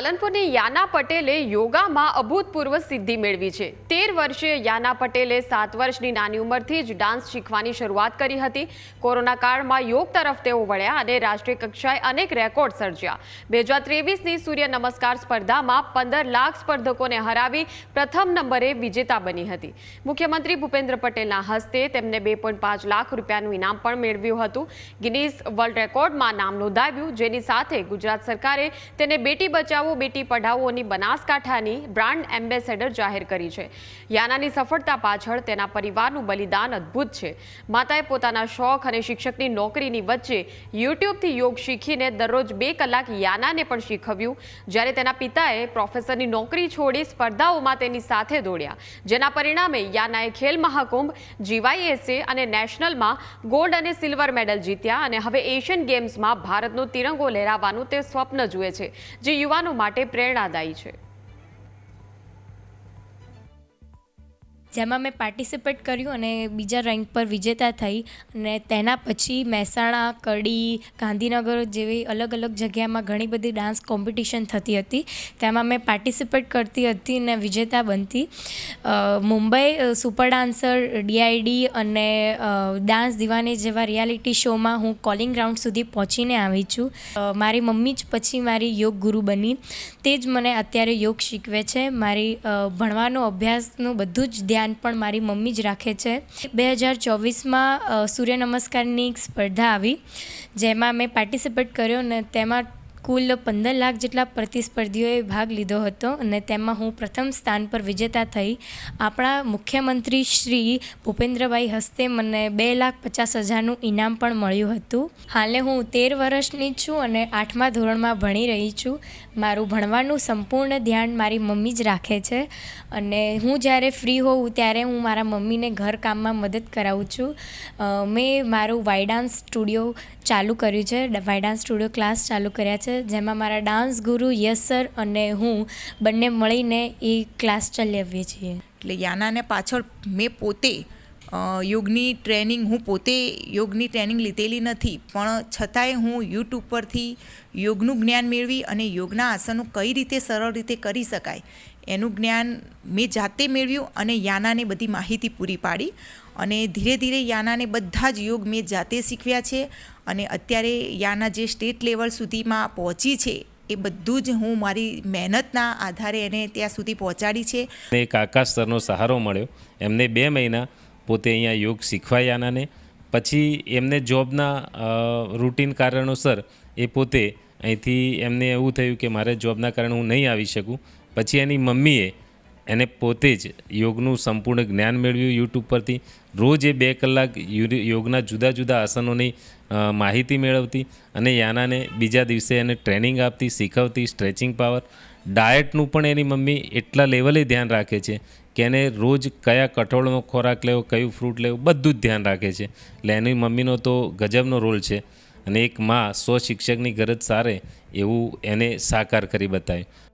પાલનપુરની યાના પટેલે યોગામાં અભૂતપૂર્વ સિદ્ધિ મેળવી છે. તેર વર્ષીય યાના પટેલે સાત વર્ષની નાની ઉંમરથી જ ડાન્સ શીખવાની શરૂઆત કરી હતી. કોરોના કાળમાં યોગ તરફ તેઓ વળ્યા અને રાષ્ટ્રીય કક્ષાએ અનેક રેકોર્ડ સર્જ્યા. બે હજાર સૂર્ય નમસ્કાર સ્પર્ધામાં પંદર લાખ સ્પર્ધકોને હરાવી પ્રથમ નંબરે વિજેતા બની હતી. મુખ્યમંત્રી ભૂપેન્દ્ર પટેલના હસ્તે તેમને બે પાંચ લાખ રૂપિયાનું ઇનામ પણ મેળવ્યું હતું. ગિનીઝ વર્લ્ડ રેકોર્ડમાં નામ નોંધાવ્યું, જેની સાથે ગુજરાત સરકારે તેને બેટી બચાવો બેટી પઢાઓની બનાસકાંઠાની બ્રાન્ડ એમ્બેસેડર જાહેર કરી છે. યાનાની સફળતા પાછળ તેના પરિવારનું બલિદાન અદ્ભુત છે. માતાએ પોતાના શોખ અને શિક્ષકની નોકરીની વચ્ચે યુટ્યુબથી યોગ શીખીને દરરોજ બે કલાક યાનાને પણ શીખવ્યું. જ્યારે તેના પિતાએ પ્રોફેસરની નોકરી છોડી સ્પર્ધાઓમાં તેની સાથે દોડ્યા. જેના પરિણામે યાનાએ ખેલ મહાકુંભ, જીવાયએસએ અને નેશનલમાં ગોલ્ડ અને સિલ્વર મેડલ જીત્યા અને હવે એશિયન ગેમ્સમાં ભારતનો તિરંગો લહેરાવાનું તે સ્વપ્ન જુએ છે. જે યુવાનો માટે પ્રેરણાદાયી છે. જેમાં મેં પાર્ટિસિપેટ કર્યું અને બીજા રેન્ક પર વિજેતા થઈ અને તેના પછી મહેસાણા, કડી, ગાંધીનગર જેવી અલગ અલગ જગ્યામાં ઘણી બધી ડાન્સ કોમ્પિટિશન થતી હતી. તેમાં મેં પાર્ટિસિપેટ કરતી હતી અને વિજેતા બનતી. મુંબઈ સુપર ડાન્સર ડીઆઈડી અને ડાન્સ દીવાની જેવા રિયાલિટી શોમાં હું કોલિંગ ગ્રાઉન્ડ સુધી પહોંચીને આવી છું. મારી મમ્મી જ પછી મારી યોગ ગુરુ બની. તે જ મને અત્યારે યોગ શીખવે છે. મારી ભણવાનો અભ્યાસનું બધું જ ધ્યાન પણ મારી મમ્મી જ રાખે છે. બે હજાર ચોવીસમાં સૂર્ય નમસ્કારની એક સ્પર્ધા આવી, જેમાં મેં પાર્ટિસિપેટ કર્યો ને તેમાં કુલ પંદર લાખ જેટલા પ્રતિસ્પર્ધીઓએ ભાગ લીધો હતો અને તેમાં હું પ્રથમ સ્થાન પર વિજેતા થઈ. આપણા મુખ્યમંત્રી શ્રી ભૂપેન્દ્રભાઈ હસ્તે મને બે લાખ પચાસ હજારનું ઇનામ પણ મળ્યું હતું. હાલે હું તેર વર્ષની છું અને આઠમા ધોરણમાં ભણી રહી છું. મારું ભણવાનું સંપૂર્ણ ધ્યાન મારી મમ્મી જ રાખે છે અને હું જ્યારે ફ્રી હોઉં ત્યારે હું મારા મમ્મીને ઘર કામમાં મદદ કરાવું છું. મેં મારું વાયડાન્સ સ્ટુડિયો ચાલુ કર્યું છે. વાયડાન્સ સ્ટુડિયો ક્લાસ ચાલુ કર્યા છે. જેમાં મારા ડાન્સ ગુરુ યસ સર અને હું બંને મળીને એ ક્લાસ ચલાવીએ છીએ. એટલે યાનાને પાછળ મેં પોતે યોગની ટ્રેનિંગ, હું પોતે યોગની ટ્રેનિંગ લીધેલી નથી, પણ છતાંય હું યુટ્યુબ પરથી યોગનું જ્ઞાન મેળવી અને યોગના આસનો કઈ રીતે સરળ રીતે કરી શકાય, એનું જ્ઞાન મેં જાતે મેળવ્યું અને યાનાને બધી માહિતી પૂરી પાડી અને ધીરે ધીરે યાનાને બધા જ યોગ મેં જાતે શીખવ્યા છે અને અત્યારે યાના જે સ્ટેટ લેવલ સુધીમાં પહોંચી છે, એ બધું જ હું મારી મહેનતના આધારે એને ત્યાં સુધી પહોંચાડી છે. એક આકાશ સરનો સહારો મળ્યો, એમને બે મહિના પોતે અહીંયા યોગ શીખવાયાના ને પછી એમને જોબના રૂટીન કારણોસર એ પોતે અહીંથી એમને એવું થયું કે મારે જોબના કારણે હું નહીં આવી શકું. પછી એની મમ્મીએ એને પોતે જ યોગનું સંપૂર્ણ જ્ઞાન મેળવ્યું યુટ્યુબ પરથી. રોજ એ બે કલાક યોગના જુદા જુદા આસનોની માહિતી મેળવતી અને યાનાને બીજા દિવસે એને ટ્રેનિંગ આપતી, શીખવતી, સ્ટ્રેચિંગ પાવર. ડાયટનું પણ એની મમ્મી એટલા લેવલે ધ્યાન રાખે છે કે એને રોજ કયા કઠોળનો ખોરાક લેવો, કયું ફ્રૂટ લેવું, બધું જ ધ્યાન રાખે છે. એટલે એની મમ્મીનો તો ગજબનો રોલ છે અને એક મા સ્વ શિક્ષકની ગરજ સારે એવું એને સાકાર કરી બતાવ્યું